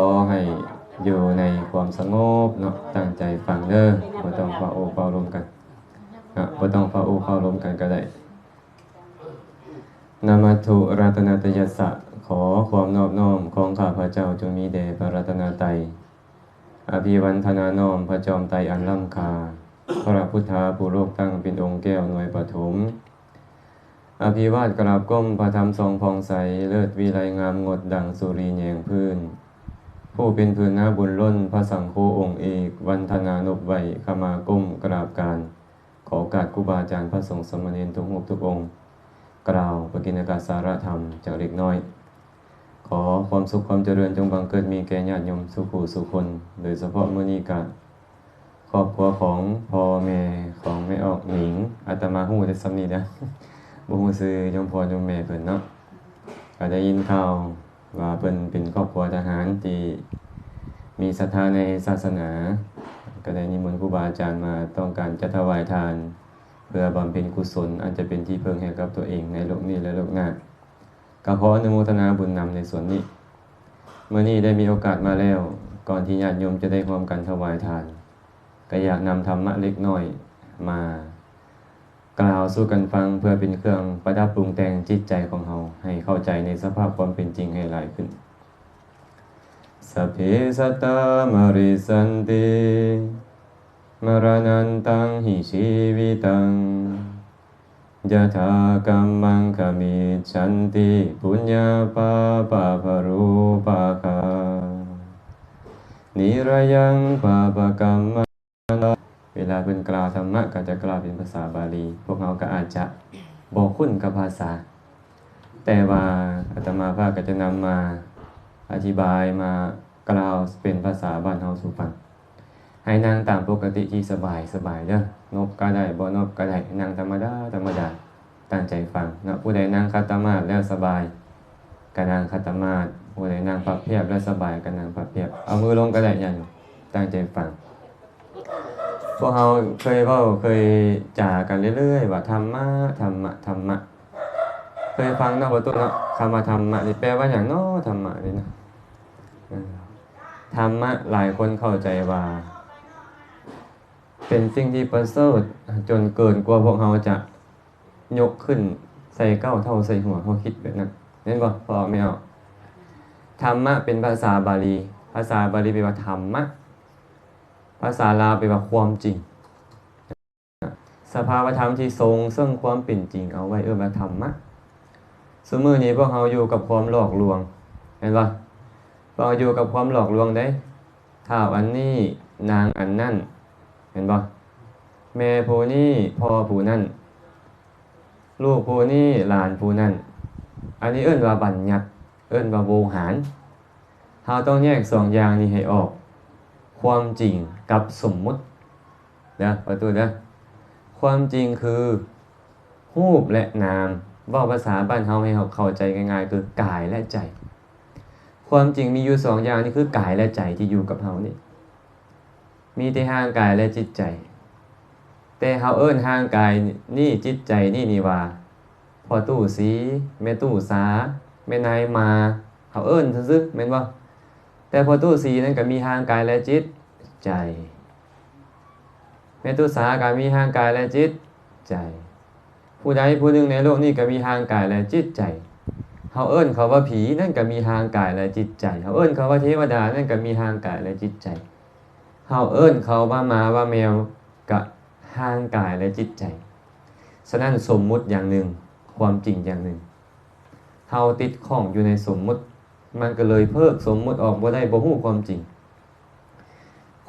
ขอให้อยู่ในความสงบเนาะตั้งใจฟังเด้อบ่ต้องฟ้าโอฟ้าลมกันนะบ่ต้องฟ้าโอฟ้าลมกันก็ได้นามัตถุรัตนตยสะขอความนอบน้อมของข้าพระเจ้าจงมีแด่พระรัตนตรัยอภิวันธนาน้อมพระจอมไตรอันล่ำคา พระพุทธาผู้โลกตั้งเป็นองค์แก้วหน่วยปฐมอภิวาทกราบก้มประธรรมทรงพองใส เลิศวิไลงามงดดังสุรีแยงพื้น ผู้เป็นพื้นหน้าบุญล้นพระสังโฆองค์เอกวันธนานบไวขมาก้มกราบการ ขอโอกาสครูบาอาจารย์พระสงฆ์สมณเณรทุกรูปทุกองค์ กล่าวประกิณกาสารธรรมจากเล็กน้อย ขอความสุขความเจริญจงบังเกิดมีแก่ญาติโยมสุขูสุคน โดยเฉพาะมื่อนี้กาครอบครัวของพ่อแม่ของแม่ออกหนิงอาตมาหูได้สำนีนะบ่ฮู้ซื้อยมพ่อยมแม่เพิ่นเนาะก็ได้ยินข่าว ว่าเพิ่นเป็นครอบครัวทหารที่มีศรัทธาในศาสนา ก็ได้นิมนต์ครูบาอาจารย์มาต้องการจะถวายทาน เพื่อบำเพ็ญกุศลอันจะเป็นที่เพิ่งให้กับตัวเองในโลกนี้และโลกหน้าก็ขออนุโมทนาบุญนำในส่วนนี้ เมื่อนี้ได้มีโอกาสมาแล้ว ก่อนที่ญาติโยมจะได้ร่วมกันถวายทาน ก็อยากนำธรรมะเล็กน้อยมา กล่าวสู่กันฟังเพื่อเป็นเครื่องประดับปรุงแต่งจิตใจของเราให้เข้าใจในสภาพความเป็นจริงให้หลายขึ้นสัพเพสัตตามริสันติมรณันตังหิชีวิตังยะถากรรมังขมิชันติปุญญาปาปะภรูปาคานิระยังปาปะกรรม เพิ่นกล่าวธรรมะก็จะกล่าวเป็นภาษาบาลี พวกเราก็อาจจะบอกคุ้นกับภาษา แต่ว่าอาตมาภาคก็จะนำมาอธิบายมากล่าวเป็นภาษาบ้านเฮาสู่ฟังให้นั่งตามปกติที่สบายสบายเด้อนบก็ได้บ่นบก็ได้นั่งธรรมดาธรรมดาตั้งใจฟังนะผู้ใดนั่งคัตมาแล้วสบายก็นั่งคัตมาผู้ใดนั่งพับเพียบแล้วสบายก็นั่งพับเพียบ เอามือลงก็ได้ย่างตั้งใจฟัง พวกเราเคยเว่าเคยจ่ากันเรื่อยๆว่าธรรมะธรรมะธรรมะเคยฟังเนาะว่าตัวเนาะคำว่าธรรมะนี่แปลว่าอย่างนาะธรรมะนี่นะธรรมะหลายคนเข้าใจว่า เป็นสิ่งที่ประเสริฐจนเกินกว่าพวกเราจะยกขึ้นใส่เก้าเท่าใส่หัวเขาคิดแบบนั้นเห็นบ่พอไม่เอาธรรมะเป็นภาษาบาลี ภาษาบาลีแปลว่าธรรมะ ภาษาลาวแปลว่าความจริง สภาวธรรมที่ทรงซึ่งความเป็นจริงเอาไว้เอื้อมาธรรมะสมมือนี้พวกเราอยู่กับความหลอกลวง เห็นปะพวกเราอยู่กับความหลอกลวงได้ท้าวอันนี้นางอันนั่น เห็นปะแม่ผู้นี้พ่อผู้นั่น ลูกผู้นี้หลานผู้นั่น อันนี้เอื้นว่าบัญญัติ เอื้นว่าโวหารเราต้องแยกสองอย่างนี้ให้ออก ความจริงกับสมมุตินะประตูนะความจริงคือรูปและนามว่าภาษาบ้านเฮาให้เขาเข้าใจง่ายๆคือกายและใจ ความจริงมีอยู่สองอย่างนี่คือกายและใจที่อยู่กับเฮานี่มีแต่ห่างกายและจิตใจ แต่เฮาเอิ้นห่างกายนี่จิตใจนี่นี่ว่าพอตู้สีแม่ตู้สาแม่นายมาเฮาเอิ้นซื่อๆแม่นบ่ แต่พอตู้สีนั้นก็มีห่างกายและจิตใจแม่ตู้สาก็มีห่างกายและจิตใจ ผู้ใดผู้หนึ่งในโลกนี้ก็มีห่างกายและจิตใจเขาเอิ้นเขาว่าผีนั่นก็มีห่างกายและจิตใจเขาเอิ้นเขาว่าเทวดานั่นก็มีห่างกายและจิตใจเขาเอิ้นเขาว่าหมาว่าแมวก็ห่างกายและจิตใจฉะนั้นสมมุติอย่างหนึ่งความจริงอย่างหนึ่งเขาติดข้องอยู่ในสมมุติ มันก็เลยเพิกสมมติออกบ่าได้บ่ฮู้ความจริง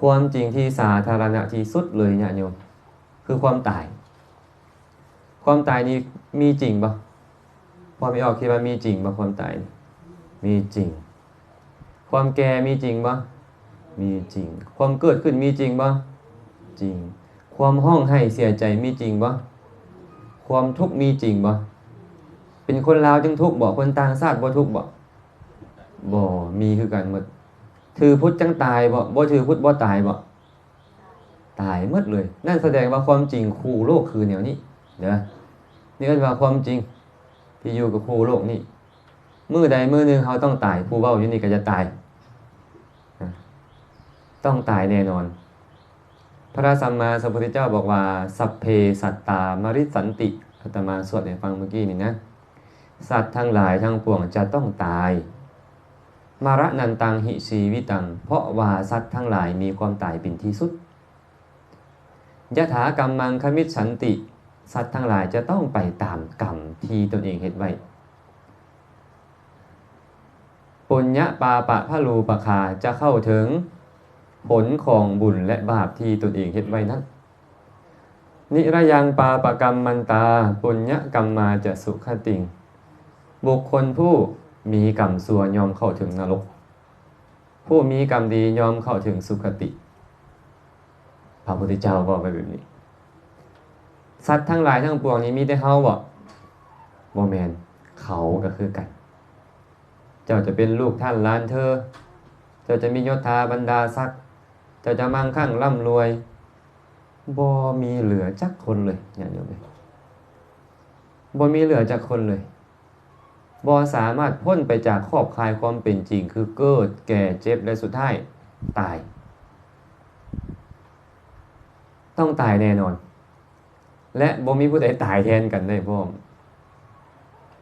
ความจริงที่สาธารณะที่สุดเลยเนี่ยโยมคือความตาย ความตายนี้มีจริงปะพอไม่ออกคิดว่ามีจริงปะความตาย มีจริง ความแก่มีจริงปะมีจริง ความเกิดขึ้นมีจริงปะจริง ความห้องให้เสียใจมีจริงปะความทุกข์มีจริงปะเป็นคนลาวจึงทุกข์บ่คนต่างชาติบ่ทุกข์บ่ บ่มีคือกันหมดถือพุทธจังตายบ่บ่ถือพุทธบ่ตายบ่ตายหมดเลย นั่นแสดงว่าความจริงคู่โลกคือแนวนี้เด้อนี่ก็ว่าความจริงที่อยู่กับคู่โลกนี่มือใดมือหนึ่งเขาต้องตายผู้เว้าอยู่นี่ก็จะตาย ต้องตายแน่นอน พระสัมมาสัมพุทธเจ้าบอกว่า สัพเพสัตตามริสันติอาตมาสวดให้ฟังเมื่อกี้นี่นะ สัตว์ทั้งหลายทั้งปวงจะต้องตาย มาระนันตังหิชีวิตัง เพราะว่าสัตว์ทั้งหลายมีความตายเป็นที่สุดยะถากรรมมังคมิจฉันติ สัตว์ทั้งหลายจะต้องไปตามกรรมที่ตนเองเฮ็ดไว้ปุญญาปาปะพะลูปะคาจะเข้าถึงผลของบุญและบาปที่ตนเองเฮ็ดไว้นั้น นิระยังปาปะกรรมมันตา ปุญญกรรมมาจะสุขติง บุคคลผู้ มีกรรมสัวยอมเข้าถึงนรก ผู้มีกรรมดียอมเข้าถึงสุขติพระพุทธเจ้าบอกไปแบบนี้ สัตว์ทั้งหลายทั้งปวงนี้มีแต่เฮาบ่บ่แมนเขาก็คือกัน เจ้าจะเป็นลูกท่านล้านเธอ เจ้าจะมียศถาบรรดาศักดิ์เจ้าจะมั่งคั่งร่ำรวยบ่มีเหลือจักคนเลยอย่างเดียวเลยบ่มีเหลือจักคนเลย บ่สามารถพ้นไปจากขอบคายความเป็นจริง คือเกิดแก่เจ็บและสุดท้ายตาย ต้องตายแน่นอน และบ่มีผู้ใดตายแทนกันได้พ่อม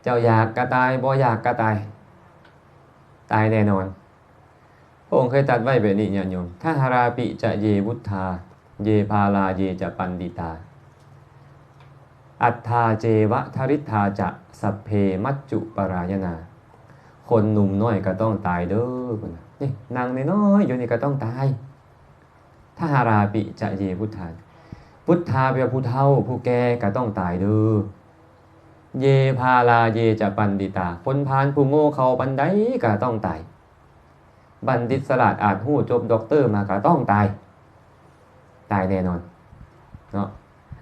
เจ้าอยากกระตายบ่อยากกระตาย ตายแน่นอนพระองค์เคยตัดไว้แบบนี้ญาติโยมถ้าหาราปิจะเยวุธาเยพาลาเยจะปันดิตา อัตถาเจวะทริธาจะสัพเพมัจจุปรายนา คนหนุ่มน้อยก็ต้องตายเด้อนะนี่นางน้อยอยู่นี่ก็ต้องตายถ้าหาราปิจะเยพุทธาพุทธาเป็นผู้เฒ่าผู้แก่ก็ต้องตายเด้อเยพาลาเยจะปันดิตาคนพานผู้โง่เขาปันไดก็ต้องตาย บัณฑิตสลาดอาจหู้จบด็อกเตอร์มาก็ต้องตาย ตายแน่นอนเนาะ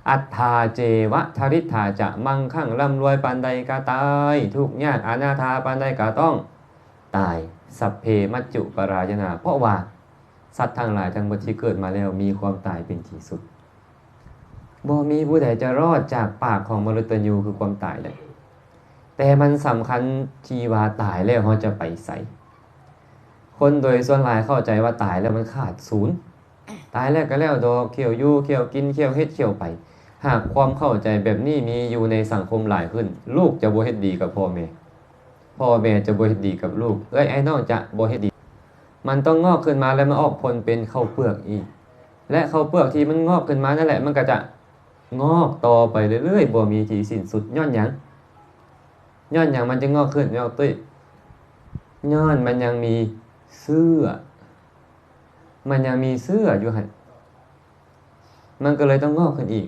อัตถาเจวะทริธาจะมั่งคั่งร่ำรวยปานใดก็ตาย ทุกข์ยากอนาถาปานใดก็ต้องตาย สัพเพมัจจุปรายนา เพราะว่าสัตว์ทั้งหลายทั้งหมดที่เกิดมาแล้วมีความตายเป็นที่สุดบ่มีผู้ใดจะรอดจากปากของมนุษย์ตัญญูคือความตายเลยแต่มันสำคัญที่ว่าตายแล้วเขาจะไปใสคนโดยส่วนหลายเข้าใจว่าตายแล้วมันขาดศูนย์ ตายแล้วก็แล้วดอกเขียวยู่เขียวกินเขียวเฮ็ดเขียวไป หากความเข้าใจแบบนี้มีอยู่ในสังคมหลายขึ้น ลูกจะบ่เฮ็ดดีกับพ่อแม่พ่อแม่จะบ่เฮ็ดดีกับลูกเอ้ยไอ้น้องจะบ่เฮ็ดดี มันต้องงอกขึ้นมาแล้วมันออกผลเป็นข้าวเปลือกอีก และข้าวเปลือกที่มันงอกขึ้นมานั่นแหละ มันก็จะงอกต่อไปเรื่อยๆบ่มีที่สิ้นสุดย้อนหยังย้อนหยังมันจะงอกขึ้นเอาตุ้ยย้อนมันยังมีเสื้อ มันยังมีเสื้ออยู่หันมันก็เลยต้องงอกขึ้นอีก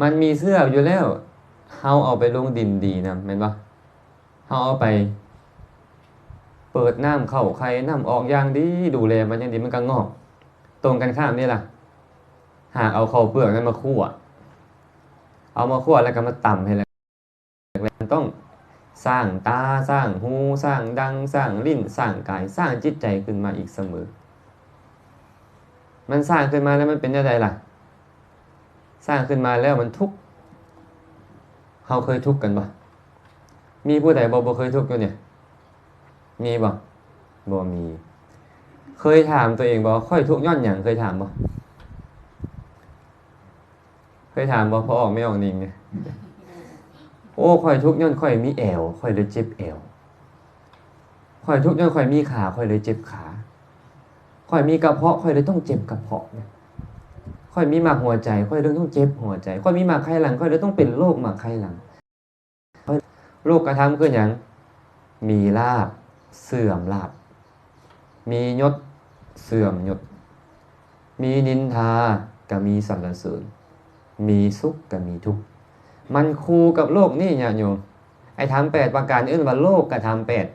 มันมีเสื้ออยู่แล้วเฮาเอาไปลงดินดีนะแม่นปะเฮาเอาไป เปิดน้ำเข้าใครน้ำออกอย่างดีดูแลมันอย่างดีมันก็งอก ตรงกันข้ามนี่ล่ะ หากเอาเข้าเปลือกนั้นมาคั่วเอามาคั่วแล้วก็มาตำให้แล้วมันต้องสร้างตาสร้างหูสร้างดังสร้างลิ้นสร้างกายสร้างจิตใจขึ้นมาอีกเสมอ มันสร้างขึ้นมาแล้วมันเป็นยังไงล่ะ สร้างขึ้นมาแล้วมันทุกข์เราเคยทุกข์กันปะมีผู้ใดบ่บ่เคยทุกข์อยู่เนี่ย มีบ่บ่มี เคยถามตัวเองบ่ค่อยทุกข์ย้อนหยังเคยถามบ่เคยถามบ่พอออกไม่ออกนิ่งเนี่ยโอ้ค่อยทุกข์ย้อนค่อยมีแอวค่อยเลยเจ็บแอวค่อยทุกข์ย้อนค่อยมีขาค่อยเลยเจ็บขาค่อยมีกระเพาะค่อยเลยต้องเจ็บกระเพาะเนี่ย ค่อยมีมากหัวใจ ค่อยเลยต้องเจ็บหัวใจ ค่อยมีมากไข้หลัง ค่อยเลยต้องเป็นโรคมากไข้หลังโรคกระทำคืออย่างมีลาบเสื่อมลาบ มียศเสื่อมยศ มีนินทาก็มีสรรเสริญ มีสุขก็มีทุกข์ มันคู่กับโลกนี่เนี่ยโยมไอ้ทำแปดประการอื่นว่าโลกกับทำแปด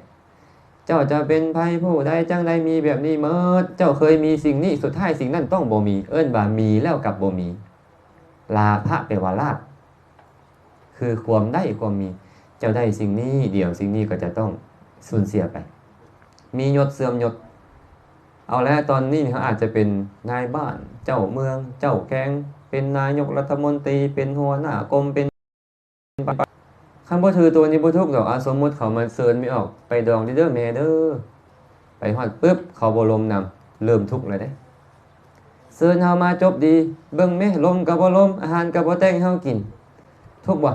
เจ้าจะเป็นภัยผู้ใดจังใดมีแบบนี้เมื่อเจ้าเคยมีสิ่งนี้สุดท้ายสิ่งนั้นต้องบ่มี เอิ้นว่ามีแล้วกับบ่มี ลาภะแปวาลาภคือความได้ความมี เจ้าได้สิ่งนี้เดี๋ยวสิ่งนี้ก็จะต้องสูญเสียไป มียศเสื่อมยศ เอาแล้วตอนนี้เขาอาจจะเป็นนายบ้าน เจ้าเมือง เจ้าแข้งเป็นนายกรัฐมนตรี เป็นหัวหน้ากรมเป็น คำว่าถือตัวนี้บ่ทุกดอกอาสมมุติเขามาเซินไม่ออกไปดองเด้อแม่เด้อไปฮอดปุ๊บเขาบ่ลมนำเริ่มทุกข์เลยเด้เสิร์นเฮามาจบดี เบิ่งแม่ลมกับบ่ลมอาหารกับบ่แต่งให้เฮากิน ทุกข์บ่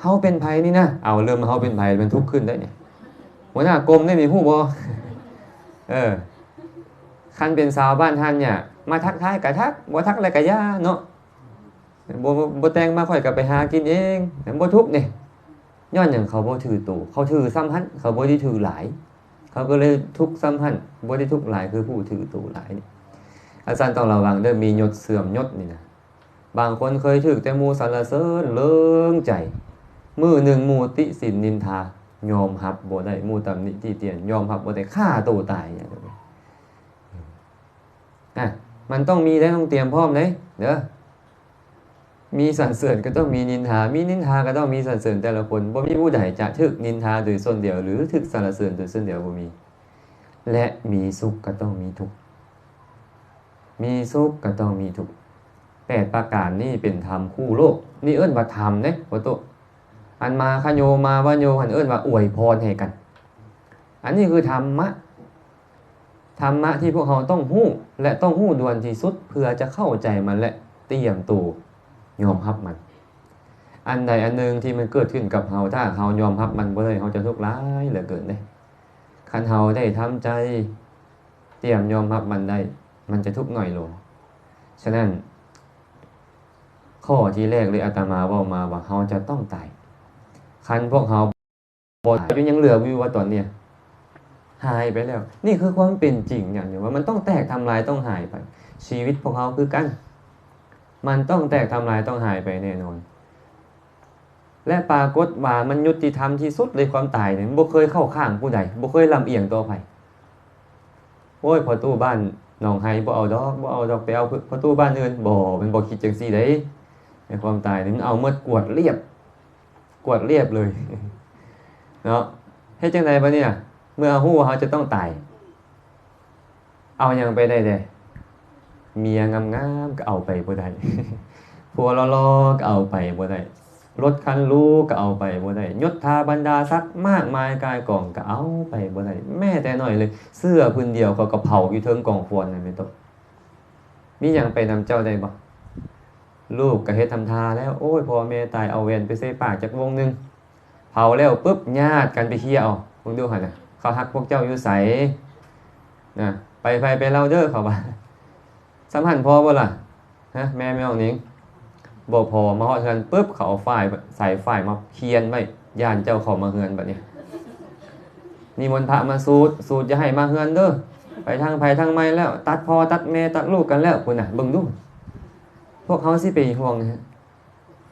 เฮาเป็นไผนี่นะเอาเริ่มเฮาเป็นไผมันทุกข์ขึ้นได้เนี่ยหัวหน้ากรมได้มีฮู้บ่เออคันเป็นสาวบ้านท่านเนี่ย มาทักทายกะทักบ่ทักอะไรกะย่าเนาะ บ่บ่แต่งมาค่อยก็ไปหากินเองบ่ทุกข์นี่ย้อนหยังเขาบ่ถือตัวเขาถือซ้ำหันเขาบ่ได้ถือหลาย เขาก็เลยทุกซ้ำหันบ่ได้ทุกหลายคือผู้ถือตัวหลายนี่อาจารย์ต้องระวังเด้อมียศเสื่อมยศนี่นะบางคนเคยถือแต่มูสรรเสริญเลิงใจ มือหนึ่งมูติสินนินทายอมรับบ่ได้มู่ตำนิติเตียนยอมรับบ่ได้ฆ่าตัวตายอย่างนี้อะมันต้องมีได้ต้องเตรียมพร้อมเลยเด้อ มีสรรเสริญก็ต้องมีนินทา มีนินทาก็ต้องมีสรรเสริญแต่ละคนบ่มีผู้ใดจะถึกนินทาโดยส่วนเดียว หรือถึกสรรเสริญโดยส่วนเดียวบ่มี และมีสุขก็ต้องมีทุกข์ มีสุขก็ต้องมีทุกข์แปดประการนี่เป็นธรรมคู่โลก นี่เอิ้นว่าธรรมเด้บ่โตอันมาขโยมาว่าโยหันเอิ้นว่าอวยพรให้กัน อันนี้คือธรรมะธรรมะที่พวกเราต้องหู้และต้องหู้ด่วนที่สุดเพื่อจะเข้าใจมันและเตรียมตัว ยอมรับมัน อันใดอันหนึ่งที่มันเกิดขึ้นกับเราถ้าเรายอมรับมันบ่ได้เราจะทุกข์ร้ายเหลือเกินเลยคันเราได้ทำใจ เตรียมยอมรับมันได้ มันจะทุกข์หน่อยลงฉะนั้น ข้อที่แรกเลยอาตมาเว่ามาว่าเราจะต้องตายคันพวกเขาบอดจนยังเหลือวิวว่าตอนเนี้ยหายไปแล้ว นี่คือความเป็นจริงอย่างหนึ่งว่ามันต้องแตกทำลายต้องหายไป ชีวิตพวกเขาคือกัน มันต้องแตกทำลายต้องหายไปแน่นอน และปรากฏว่ามันยุติธรรมที่สุดเลยความตายเนี่ยบ่เคยเข้าข้างผู้ใดบ่เคยลำเอียงตัวไผโอ้ยพอตู้บ้านหนองไฮบ่เอาดอกบ่เอาดอกไปเอาพอตู้บ้านอื่นบ่มันบ่คิดจังซี่เด้ในความตายนี่มันเอาเมื่อกวดเรียบ กวดเรียบเลยเนาะเฮ็ดจังไดบ่เนี่ย เมื่อฮู้ว่าเขาจะต้องตาย เอาหยังไปได้เด้ เมียงามๆก็เอาไปบ่ได้ผัวรอๆก็เอาไปบ่ได้รถคันหรู้ก็เอาไปบ่ได้ยศถาบรรดาศักมากมายกายกองก็เอาไปบ่ได้แม่แต่น้อยเลย เสื้อพื้นเดียวเขาก็เผาอยู่เทิงกองฟวนนั่นแม่ตกมีหยังไปนำเจ้าได้บ่ลูกก็เฮ็ดทำทาแล้วโอ้ยพ่อแม่ตายเอาแวนไปใส่ปากจากวงหนึงเผาแล้วปุ๊บญาติกันไปเคลียร์เอามึงดูหั่นน่ะเขาฮักพวกเจ้าอยู่ไสนะไปไปไปเล่าเด้อเขาว่า สัมพันธ์พอบ่ล่ะฮะแม่แม่เอานิ้งบ่พอมาฮอดเฮือนปุ๊บเขาเอาฝ่ายใส่ฝ่ายมาเคียนไว้ย่านเจ้าเขามาเฮือนบัดนี้นิมนพระมาสูตรสูตรจะให้มาเฮือนเด้อไปทางไผทางไม้แล้ว ตัดพอตัดแม่ตัดลูกกันแล้วคุณน่ะเบิ่งดูพวกเขาสิไปห่วงฮะ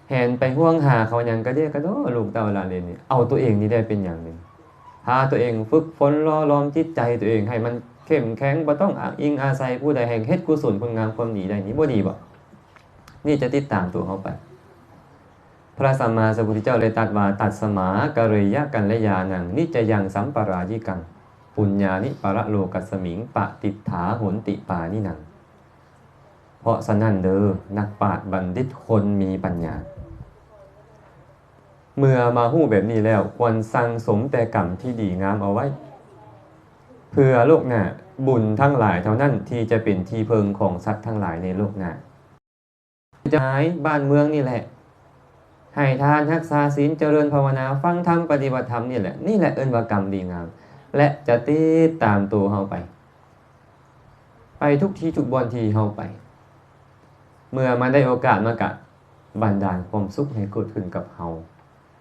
แหนไปห่วงหาเขาอย่างกระเดียกระโดดลูกเต่าลาเลนนี่เอาตัวเองนี่ได้เป็นอย่างหนึ่งพาตัวเองฝึกฝนล่อล้อมจิตใจตัวเองให้มัน เข้มแข็งบ่ต้องอ้างอิงอาศัยผู้ใดแห่งเฮ็ดกุศลคุณงามความดีได้นี่บ่ดีบ่นี่จะติดตามตัวเขาไป พระสัมมาสัมพุทธเจ้าเลยตรัสว่าตัดสมากะเรยะกันและยานังนิจยังสัมปรายิกังปุญญานิปรโลกัสมิงปะติถาหนติปานิหนัง เพราะฉะนั้นเดอนักปราชญ์บัณฑิตคนมีปัญญา เมื่อมาหู้แบบนี้แล้วควรสั่งสมแต่กรรมที่ดีงามเอาไว้ เพื่อโลกหน้าบุญทั้งหลายเท่านั้นที่จะเป็นที่เพิงของสัตว์ทั้งหลายในโลกหน้าจะหายบ้านเมืองนี่แหละ ให้ทานรักษาศีลเจริญภาวนาฟังธรรมปฏิบัติธรรมนี่แหละนี่แหละเอิ้นว่ากรรมดีงาม และจะติดตามตัวเฮาไป ไปทุกที่ทุกบอนที่เฮาไป เมื่อมันได้โอกาสมากะบันดาลความสุขให้เกิดขึ้นกับเฮา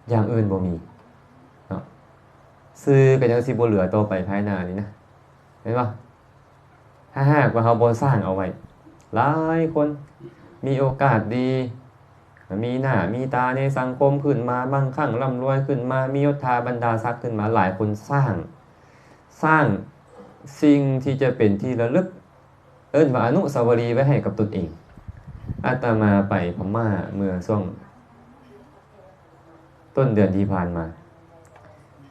อย่างอื่นบ่มีซื้อก็ยังสิบ่เหลือต่อไปภายหน้านี้นะ เห็นปะถ้าหากว่าเฮาบสร้างเอาไว้ หลายคนมีโอกาสดี มีหน้ามีตาในสังคมขึ้นมาบางครั้งร่ำรวยขึ้นมา มียศถาบรรดาศักดิ์ขึ้นมาหลายคนสร้าง สร้างสิ่งที่จะเป็นที่ระลึก เอิ้นว่าอนุสาวรีย์ไว้ให้กับตนเอง อาตมาไปพม่าเมื่อช่วง ต้นเดือนที่ผ่านมา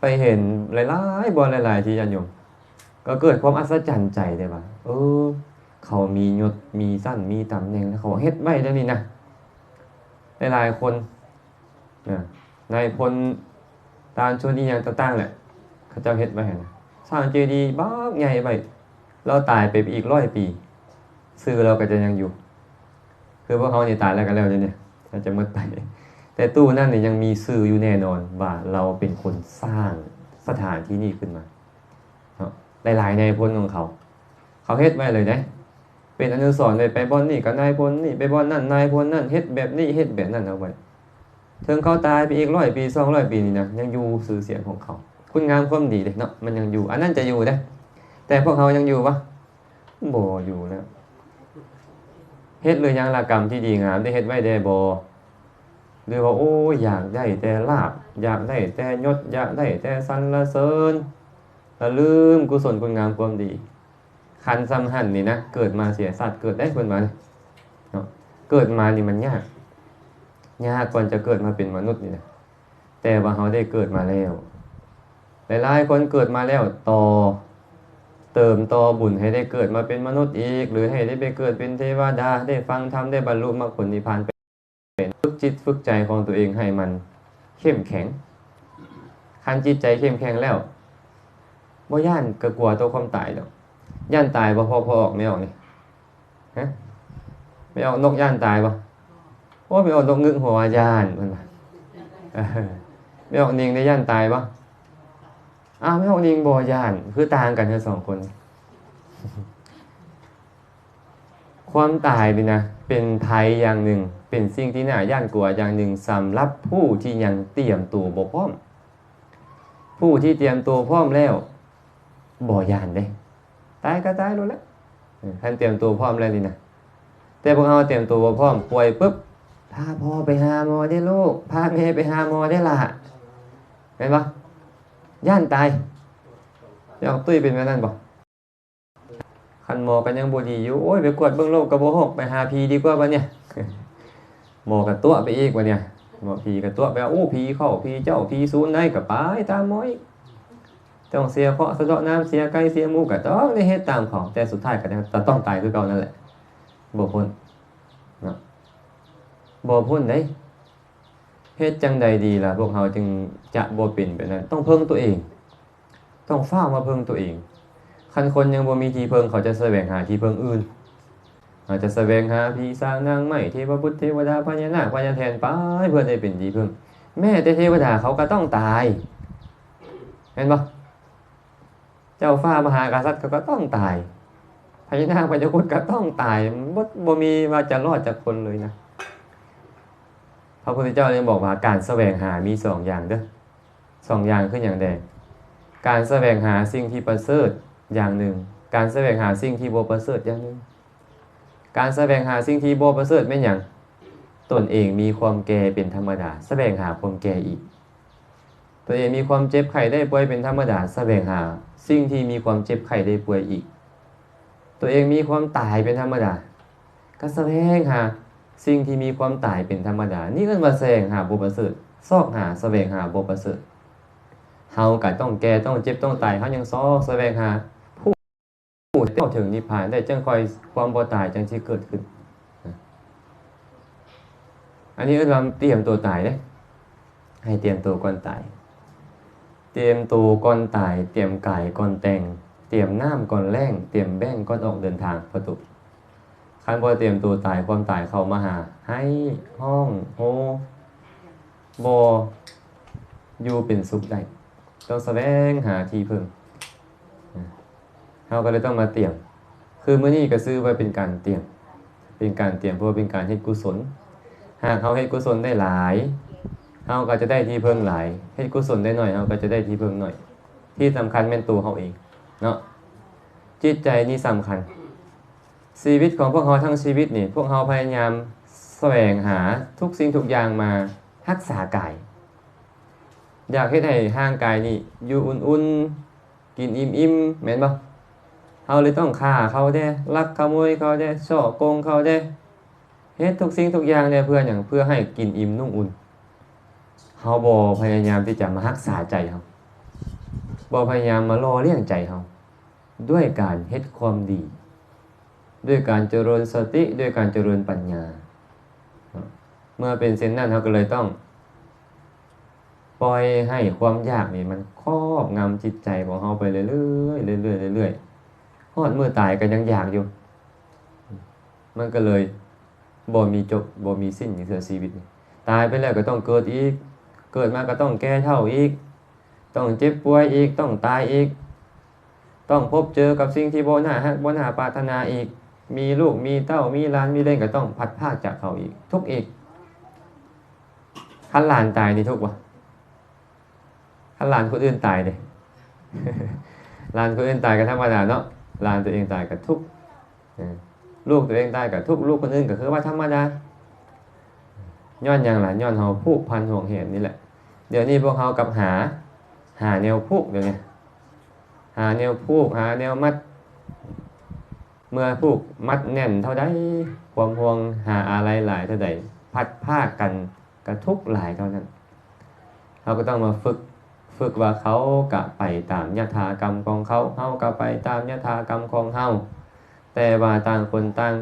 ไปเห็นหลายๆบอลหลาย ๆ ที่ยันยม ก็เกิดความอัศจรรย์ใจได้ว่าเออ เขามียศมีสั้นมีตำแหน่งเขาเฮ็ดไว้ได้นี่นะหลายๆคนนะนายพลตามชนอีหยังต่างๆแหละเขาเจ้าเฮ็ดไว้นะสร้างเจดีย์บ้าใหญ่ไปเราตายไปอีกร้อยปี ซื้อเราก็จะยังอยู่ คือพวกเขาเนี่ตายแล้วกันแล้วเนี่ยเราจะมดไป แต่ตู้นั่นเนี่ยยังมีสื่ออยู่แน่นอนว่าเราเป็นคนสร้างสถานที่นี่ขึ้นมา หลายๆในายพลของเขา เขาเฮ็ดไว้เลยนะเป็นอนุสรณ์เลยไปบอนนี่กับนายพลนี่ไปบอนนั่นนายพลนั่นเฮ็ดแบบนี้เฮ็ดแบบนั้นเอาไว้ถึงเขาตายไปอีกร้อยปีสองร้อยปีนี่นะยังอยู่สื่อเสียงของเขา คุณงามความดีเลยเนาะมันยังอยู่ อันนั้นจะอยู่นะแต่พวกเขายังอยู่ปะบ่อยู่แล้วเฮ็ดเลยยังละกรรมที่ดีงามได้เฮ็ดไว้ได้บ่หรือว่าโอ้ยอยากได้แต่ลาบ อยากได้แต่ยศอยากได้แต่สรรเสริญ แล้วลืมกุศลคุณงามความดี คันซ้ำหันนี่นะเกิดมาเสียสัตว์เกิดได้คนมาเนาะเกิดมานี่มันยาก ยากก่อนจะเกิดมาเป็นมนุษย์นี่นะแต่ว่าเขาได้เกิดมาแล้วหลายๆคนเกิดมาแล้วต่อเติมต่อบุญให้ได้เกิดมาเป็นมนุษย์อีก หรือให้ได้ไปเกิดเป็นเทวดาได้ฟังธรรมได้บรรลุมรรคผลนิพพานเป็นฝึกจิตฝึกใจของตัวเองให้มัน เข้มแข็งคันจิตใจเข้มแข็งแล้ว บ่ย่านก็กลัวตัวความตายดอกย่านตายบ่พอพอออกไม่ออกนี่ฮะไม่ออกนกย่านตายบ่โอ้ไม่ออกนกงึกหัวย่านมันว่าไม่ออกนิงได้ย่านตายบ่อ้าวไม่เอานิงบอย่าน คือต่างกันแค่สองคน ความตายนี่นะเป็นภัยอย่างหนึ่ง เป็นสิ่งที่น่าย่านกลัวอย่างหนึ่งสำหรับผู้ที่ยังเตรียมตัวบ่พร้อม ผู้ที่เตรียมตัวพร้อมแล้ว บ่ยานเด้ตายก็ตายรู้แล้วท่านเตรียมตัวพร้อมแล้วนี่นะแต่พวกเราเตรียมตัวบ่พร้อมป่วยปุ๊บพาพ่อไปหาหมอได้ลูกพาแม่ไปหาหมอได้ละเห็นปะย่านตายอยากตุ้ยเป็นแบบนั้นบ่คันหมอกันยังบ่ดีอยู่โอ้ยไปกวดเบิ่งโรคกระโบหกไปหาพีดีกว่าบัดเนี่ยหมอกับตัวไปอีกบัดเนี่ยหมอพีกับตัวไปว่าโอ้พีเข้าพีเจ้าพีศูนย์ได้ก็ไปตามหมออีก ต้องเสียเคราะห์สะเดาะน้ำเสียไก่เสียมูก็ต้องได้เฮ็ดตามเขาแต่สุดท้ายก็จะต้องตายคือเก่านั่นแหละบ่พ้นนะบ่พ้นได้เฮ็ดจังใดดีล่ะพวกเราจึงจะบ่เป็นแบบนั้นต้องเพิ่งตัวเอง ต้องเฝ้ามาเพิ่งตัวเองคันคนยังบ่มีที่เพิ่งเขาจะแสวงหาที่เพิ่งอื่นอาจจะแสวงหาพี่สร้างนางไม้เทพบุตรเทวดาพญานาคพญาแทนไปเพื่อได้เป็นที่เพิ่งแม่แต่เทวดาเขาก็ต้องตายเห็นปะ เจ้าฟ้ามหากษัตริย์ก็ต้องตายพญานาคพญาคุดก็ต้องตายบ่บ่มีว่าจะรอดจากคนเลยนะพระพุทธเจ้ายังบอกว่าการแสวงหามีสองอย่างเด้อสองอย่างคืออย่างใดการแสวงหาสิ่งที่ประเสริฐอย่างหนึ่ง การแสวงหาสิ่งที่บ่ประเสริฐอย่างหนึ่ง การแสวงหาสิ่งที่บ่ประเสริฐเป็นอย่างตนเองมีความแก่เป็นธรรมดา แสวงหาความแก่อีก ตัวเองมีความเจ็บไข้ได้ป่วยเป็นธรรมดาแสวงหา สิ่งที่มีความเจ็บไข้ได้ป่วยอีก ตัวเองมีความตายเป็นธรรมดา ก็แสวงหา สิ่งที่มีความตายเป็นธรรมดา นี่ก็มาแสวงหาบุประเสริฐซอกหาแสวงหาบุประเสริฐเฮาก็ต้องแก่ต้องเจ็บต้องตายเฮายังซอกแสวงหาผู้ผู้ที่เข้าถึงนิพพานได้จังคอยความบ่ตายจังสิเกิดขึ้น อันนี้เอิ้นว่าเตรียมตัวตายเด้ให้เตรียมตัวก่อนตาย เตรียมตัวก่อนตาย เตรียมกายก่อนแต่ง เตรียมน้ำก่อนแรงเตรียมแบ่งก่อนออกเดินทางประตูคันบ่เตรียมตัวตายความตายเข้ามาหา ให้ห้องโฮบอยู่เป็นสุขได้ต้องแสวงหาที่พึ่งเราก็เลยต้องมาเตรียม คือเมื้อนี้ก็ซื้อไว้เป็นการเตรียม เป็นการเตรียมเพื่อเป็นการเฮ็ดกุศล หากเขาเฮ็ดกุศลได้หลาย เราก็จะได้ที่พึ่งหลายเฮ็ดกุศลได้หน่อยเราก็จะได้ที่พึ่งหน่อย ที่สำคัญเป็นตัวเขาเอง เนาะจิตใจนี่สำคัญ ชีวิตของพวกเขาทั้งชีวิตนี่ พวกเขาพยายามแสวงหาทุกสิ่งทุกอย่างมารักษากาย อยากให้ให้ห่างกายนี่ อยู่อุ่นๆ กินอิ่มๆแม่นบ่เขาเลยต้องฆ่าเขาได้ลักขโมยเขาได้ช่อโกงเขาได้เฮ็ดทุกสิ่งทุกอย่างเนี่ยเพื่ออย่างเพื่อให้กินอิ่มนุ่งอุ่น เขาบ่พยายามที่จะมารักษาใจเขาบ่พยายามมาล่อเลี้ยงใจเขาด้วยการเฮ็ดความดี ด้วยการเจริญสติด้วยการเจริญปัญญา เมื่อเป็นเช่นนั้นเราก็เลยต้อง ปล่อยให้ความยากนี่มันครอบงำจิตใจของเราไปเรื่อยๆเรื่อยๆเรื่อยๆฮอดเมื่อตายก็ยังอยากอยู่ มันก็เลยบ่มีจบบ่มีสิ้นอย่างเสือชีวิตนี่ตายไปแล้วก็ต้องเกิดอีก กิดมาก็ต้องแก่เท่าอีก ต้องเจ็บป่วยอีก ต้องตายอีก ต้องพบเจอกับสิ่งที่โบ่น่าฮักบ่น่าปรารถนาอีก มีลูกมีเต้ามีหลานมีเล่นก็ต้องพัดพรากจากเขาอีก ทุกอีกคันหลานตายนี่ทุกวะคันหลานคนอื่นตายเด้หลานคนอื่นตายก็ธรรมดาเนาะหลานตัวเองตายก็ทุกลูกตัวเองตายก็ทุกลูกคนอื่นก็คือว่าธรรมดาย้อนหยังหลานย้อนเฮาผูกพันห่วงเห็นนี่แหละ เดี๋ยวนี้พวกเฮากับหา หาแนวผูกเดี๋ยวนี้หาแนวผูกหาแนวมัด เมื่อผูกมัดแน่นเท่าใดความห่วงหาอะไรหลายเท่าใดพัดผ้ากันกระทุกหลายเท่านั้นเราก็ต้องมาฝึกฝึกว่าเขากะไปตามยถากรรมของเขาเฮากะไปตามยถากรรมของเฮาแต่ว่าต่างคนต่าง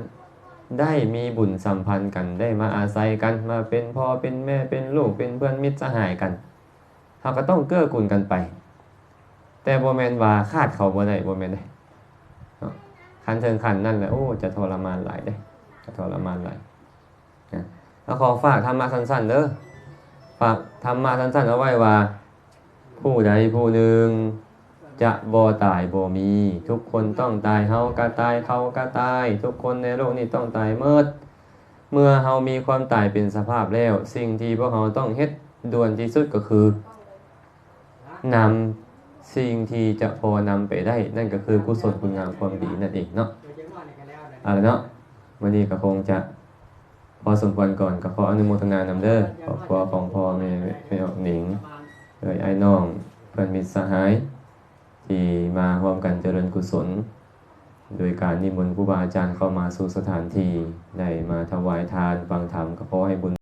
ได้มีบุญสัมพันธ์กันได้มาอาศัยกันมาเป็นพ่อเป็นแม่เป็นลูกเป็นเพื่อนมิตรสหายกันเราก็ต้องเกื้อกูลกันไป แต่โบแมนว่าคาดเขาบ่ได้บ่แมนได้คันเทิงคันนั่นแหละโอ้จะทรมานหลายเด้จะทรมานหลายนะแล้วขอฝากธรรมะสั้นๆเด้อฝากธรรมะสั้นๆเอาไว้ว่า ผู้ใดผู้หนึ่ง จะบ่ตายบ่มี ทุกคนต้องตายเฮาก็ตายเขาก็ตาย ทุกคนในโลกนี้ต้องตายเมิดเมื่อเฮามีความตายเป็นสภาพแล้ว สิ่งที่พวกเฮาต้องเฮ็ดด่วนที่สุดก็คือนำสิ่งที่จะพอนำไปได้ นั่นก็คือกุศลคุณงามความดีนั่นเองเนาะเอาละเนาะวันนี้ก็คงจะพอสมควรก่อนก็ขออนุโมทนานำเด้อครอบครัวของพ่อแม่แม่หนิงเอ่ยไอ้น้องเพื่อนมิตรสหาย ที่มาร่วมกันเจริญกุศล โดยการนิมนต์ครูบาอาจารย์เข้ามาสู่สถานที่ได้มาถวายทานฟังธรรมก็ขอให้บุญ